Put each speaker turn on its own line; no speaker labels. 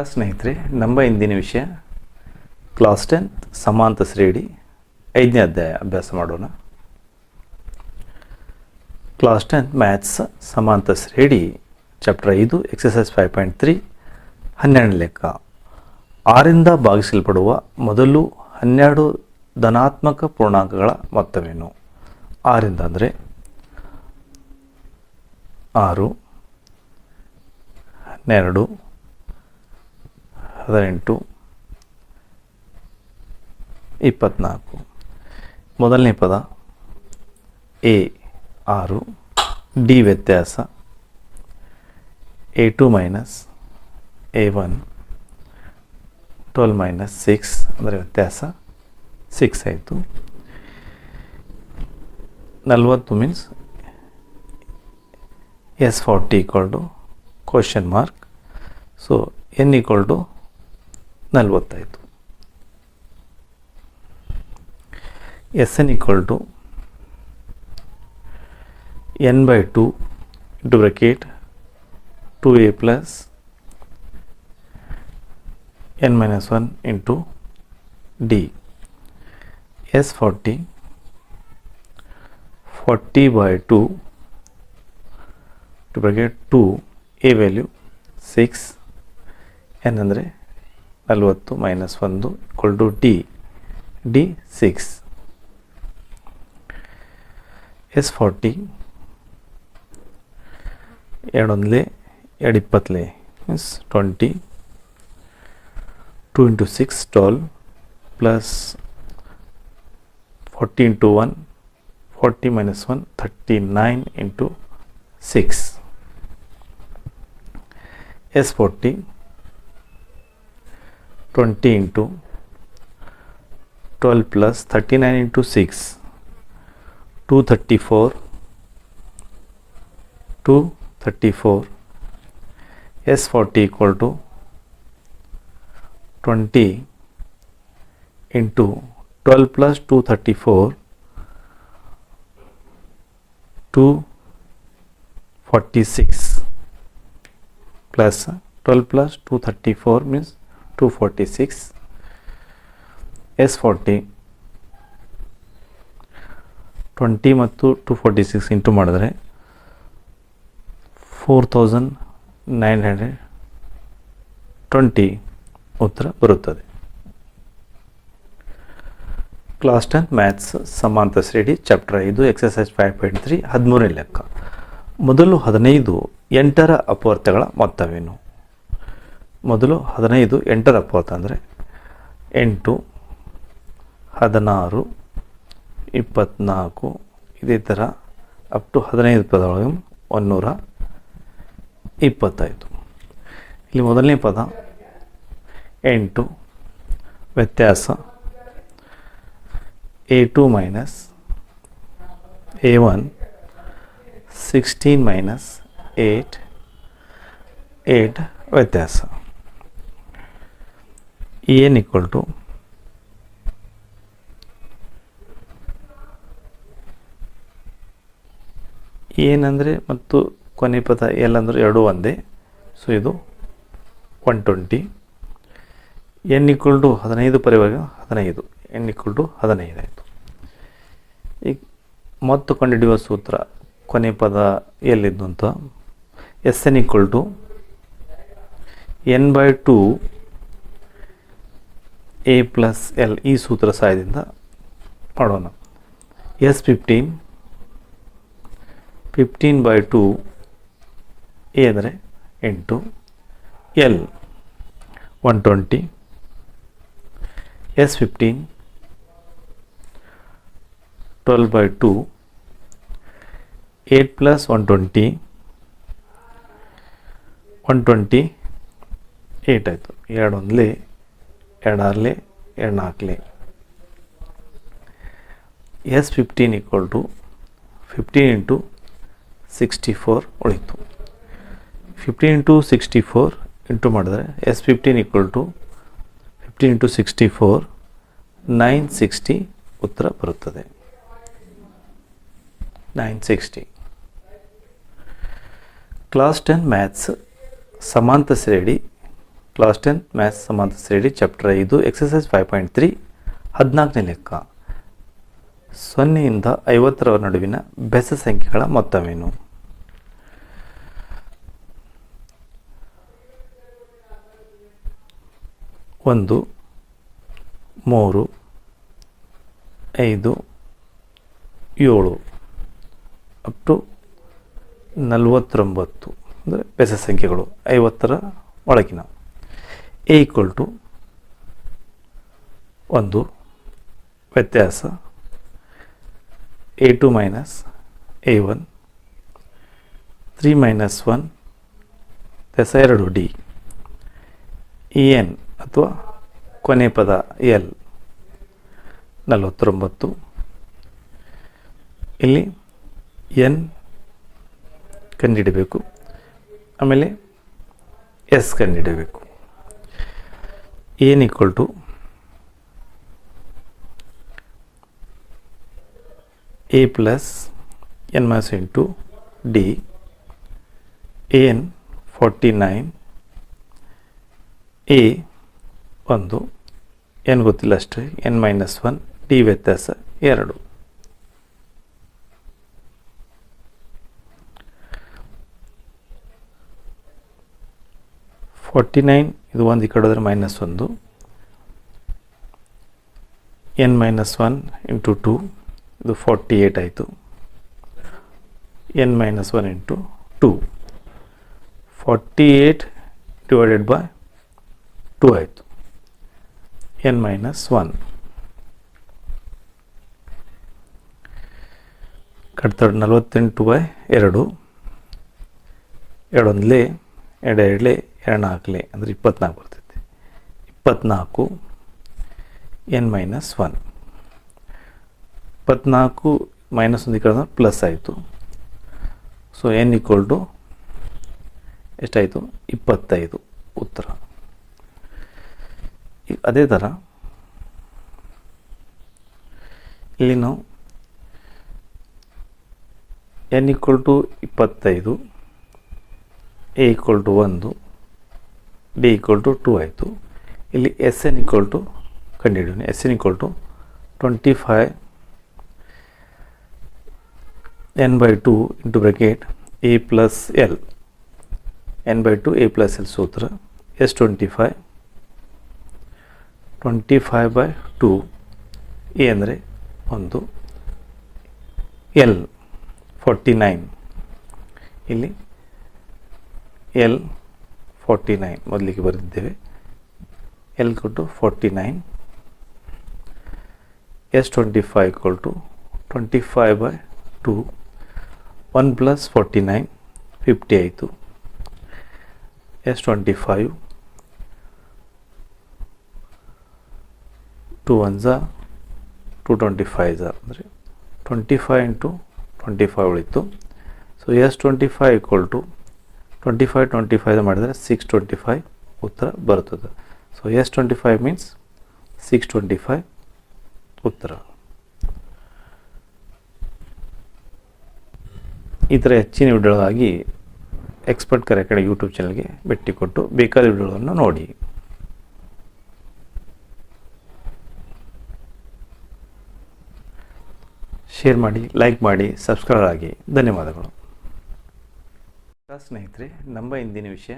ಸ್ನೇಹಿತರೆ, ನಮ್ಮ ಇಂದಿನ ವಿಷಯ, ಕ್ಲಾಸ್ ಟೆಂತ್ ಸಮಾಂತ ಶ್ರೇಣಿ ಐದನೇ ಅಧ್ಯಾಯ ಅಭ್ಯಾಸ ಮಾಡೋಣ. ಕ್ಲಾಸ್ ಟೆಂತ್ ಮ್ಯಾಥ್ಸ್ ಸಮಾಂತ ಶ್ರೇಣಿ ಚಾಪ್ಟರ್ ಐದು ಎಕ್ಸಸೈಸ್ ಫೈವ್ ಪಾಯಿಂಟ್ ತ್ರೀ, ಹನ್ನೆರಡನೇ ಲೆಕ್ಕ. ಆರಿಂದ ಭಾಗಿಸಲ್ಪಡುವ ಮೊದಲು ಹನ್ನೆರಡು ಧನಾತ್ಮಕ ಪೂರ್ಣಾಂಕಗಳ ಮೊತ್ತವೇನು? ಆರಿಂದ ಅಂದರೆ ಆರು, ಹನ್ನೆರಡು ಹದಿನೆಂಟು ಇಪ್ಪತ್ತ್ನಾಲ್ಕು ಮೊದಲನೇ ಪದ ಎ ಆರು, ಡಿ ವ್ಯತ್ಯಾಸ a two minus a one, twelve minus six ಅಂದರೆ ವ್ಯತ್ಯಾಸ ಸಿಕ್ಸ್ ಆಯಿತು. ನಲ್ವತ್ತು means s forty equal to question mark. So n equal to ನಲ್ವತ್ತಾಯಿತು s n equal to n by two into bracket two a plus n minus one into d s forty forty by two two bracket two a value six n ಅಂದರೆ ನಲವತ್ತು minus ಒಂದು equal to d d six s forty ಎರಡೊಂದ್ಲೆ ಎರಡು ಇಪ್ಪತ್ತಲೆ means twenty two into six twelve plus forty into one forty minus one thirty nine into six s forty 20 into 12 plus 39 into 6 234 234 S40 equal to 20 into 12 plus 234 246 plus 12 plus 234 means 246 S40 twenty ಮತ್ತು two forty six into ಮಾಡಿದರೆ four thousand nine hundred twenty ಉತ್ತರ ಬರುತ್ತದೆ. Class ten maths ಸಮಾಂತ ಶ್ರೇಣಿ chapter ಐದು exercise five point three ಹದಿಮೂರನೇ ಲೆಕ್ಕ. ಮೊದಲು ಹದಿನೈದು, ಎಂಟರ ಅಪವರ್ತಗಳ ಮೊತ್ತವೇನು? ಮೊದಲು ಹದಿನೈದು, ಎಂಟರ ಅಂದರೆ ಎಂಟು, ಹದಿನಾರು ಇಪ್ಪತ್ತ್ನಾಲ್ಕು ಇದೇ ಥರ ಅಪ್ ಟು ಹದಿನೈದು ಪದೊಳಗೆ ಒಂದೂರ ಇಪ್ಪತ್ತಾಯಿತು ಇಲ್ಲಿ ಮೊದಲನೇ ಪದ ಎಂಟು, ವ್ಯತ್ಯಾಸ a two minus a one sixteen minus eight eight ವ್ಯತ್ಯಾಸ. ಏನ್ ಈಕ್ವಲ್ ಟು ಏನಂದರೆ ಮತ್ತು ಕೊನೆ ಪದ ಎಲ್ ಎರಡೂ ಒಂದೇ. ಸೊ ಇದು one twenty n equal to ಹದಿನೈದು ಪರಿವಾಗ ಹದಿನೈದು. ಎನ್ ಈಕ್ವಲ್ ಟು ಹದಿನೈದು ಆಯಿತು. ಈಗ ಮತ್ತು ಕಂಡುಹಿಡಿಯುವ ಸೂತ್ರ ಕೊನೆ ಪದ ಎಲ್ಲಿದ್ದು ಅಂತ. S n equal to n by two a plus l ಈ ಸೂತ್ರ ಸಹಾಯದಿಂದ ಮಾಡೋಣ. S fifteen fifteen by two a ಅಂದರೆ ಎಂಟು l one twenty s fifteen twelve by two eight plus one twenty one twenty eight ಆಯಿತು. ಎರಡು ಒಂದಲೇ ಎರಡು ನಾಲ್ಕಲೆ s fifteen equal to fifteen into sixty four ಉಳಿತು. Fifteen into sixty four into ಮಾಡಿದ್ರೆ s fifteen equal to fifteen into sixty four nine sixty ಉತ್ತರ ಬರುತ್ತದೆ. Nine sixty class ten maths ಸಮಾಂತ ಶ್ರೇಣಿ class tenth maths ಸಮಾಂತರ ಶ್ರೇಣಿ chapter ಐದು exercise five point three ಹದಿನಾಲ್ಕನೇ ಲೆಕ್ಕ. ಸೊನ್ನೆಯಿಂದ ಐವತ್ತರ ನಡುವಿನ ಬೆಸ ಸಂಖ್ಯೆಗಳ ಮೊತ್ತವೇನು? ಒಂದು, ಮೂರು, ಐದು, ಏಳು ಅಪ್ ಟು ನಲವತ್ತೊಂಬತ್ತು, ಅಂದರೆ ಬೆಸ ಸಂಖ್ಯೆಗಳು ಐವತ್ತರ ಒಳಗಿನ. ಎ ಈಕ್ವಲ್ ಟು ಒಂದು ವ್ಯತ್ಯಾಸ a two minus a one three minus one ದಸ ಎರಡು ಡಿ ಇ ಎನ್ ಅಥವಾ ಕೊನೆ ಪದ ಎಲ್ ನಲವತ್ತೊಂಬತ್ತು. ಇಲ್ಲಿ ಎನ್ ಕಂಡುಹಿಡಬೇಕು ಆಮೇಲೆ s ಕಂಡುಹಿಡಬೇಕು n equal to a plus n minus into d n forty nine a ಒಂದು ಎನ್ ಗೊತ್ತಿಲ್ಲ ಅಷ್ಟೇ ಎನ್ ಮೈನಸ್ ಒನ್ ಡಿ ವ್ಯತ್ಯಾಸ ಎರಡು. ಫಾರ್ಟಿ ನೈನ್ ಇದು ಒಂದು, ಈ ಕಡೆ ಹೋದರೆ ಮೈನಸ್ ಒಂದು. N minus one into two ಇದು ಫಾರ್ಟಿ ಏಯ್ಟ್ ಆಯಿತು. N minus one into two forty eight divided by two ಆಯಿತು ಎನ್ ಮೈನಸ್ ಒನ್ ಕಟ್ತಾಡು ನಲವತ್ತೆಂಟು ಬೈ ಎರಡು. ಎರಡೊಂದಲೇ ಎರಡು ಎರಡಲೇ ಎರಡು ನಾಲ್ಕಲೆ ಅಂದರೆ ಇಪ್ಪತ್ನಾಲ್ಕು ಬರ್ತೈತಿ. ಇಪ್ಪತ್ನಾಲ್ಕು ಎನ್ ಮೈನಸ್ ಒನ್. ಇಪ್ಪತ್ನಾಲ್ಕು ಮೈನಸ್ ಒಂದು ಕಡೆ ಪ್ಲಸ್ ಆಯಿತು. ಸೊ ಎನ್ ಈಕ್ವಲ್ ಟು ಎಷ್ಟಾಯಿತು? ಇಪ್ಪತ್ತೈದು. ಉತ್ತರ. ಅದೇ ಥರ ಇಲ್ಲಿ ನಾವು ಎನ್ ಈಕ್ವಲ್ ಟು ಇಪ್ಪತ್ತೈದು, ಎ ಈಕ್ವಲ್ ಟು ಒಂದು ಡಿ ಈಕ್ವಲ್ ಟು ಟು ಆಯಿತು. ಇಲ್ಲಿ ಎಸ್ ಎನ್ ಈಕ್ವಲ್ ಟು ಕಂಡುಹಿಡಿಯೋಣ. S n equal to twenty five n by two into bracket a plus l n by two a plus l ಸೂತ್ರ. S twenty five twenty five by two a ಅಂದರೆ ಒಂದು. L forty nine ಇಲ್ಲಿ l forty nine ಮೊದಲಿಗೆ ಬರೆದಿದ್ದೇವೆ. L ಕೊಟ್ಟು forty nine s twenty five equal to twenty five by two one plus forty nine fifty ಆಯಿತು s twenty five two one Jha two twenty five ಝಾ ಅಂದರೆ twenty five into twenty five ಉಳಿತು. So s twenty five equal to twenty five twenty five ಮಾಡಿದರೆ six twenty five ಉತ್ತರ ಬರುತ್ತದೆ. So s twenty five means six twenty five ಉತ್ತರ. ಈ ಥರ ಹೆಚ್ಚಿನ ವಿಡಿಯೋಗಾಗಿ ಎಕ್ಸ್ಪರ್ಟ್ ಕರೆ ಕಡೆ ಯೂಟ್ಯೂಬ್ ಚಾನಲ್ಗೆ ಭೇಟಿ ಕೊಟ್ಟು ಬೇಕಾದ ವಿಡಿಯೋಗಳನ್ನು ನೋಡಿ. ಶೇರ್ ಮಾಡಿ ಲೈಕ್ ಮಾಡಿ ಸಬ್ಸ್ಕ್ರೈಬ್ ಆಗಿ. ಧನ್ಯವಾದಗಳು. ಸ್ನೇಹಿತರೆ ನಮ್ಮ ಇಂದಿನ ವಿಷಯ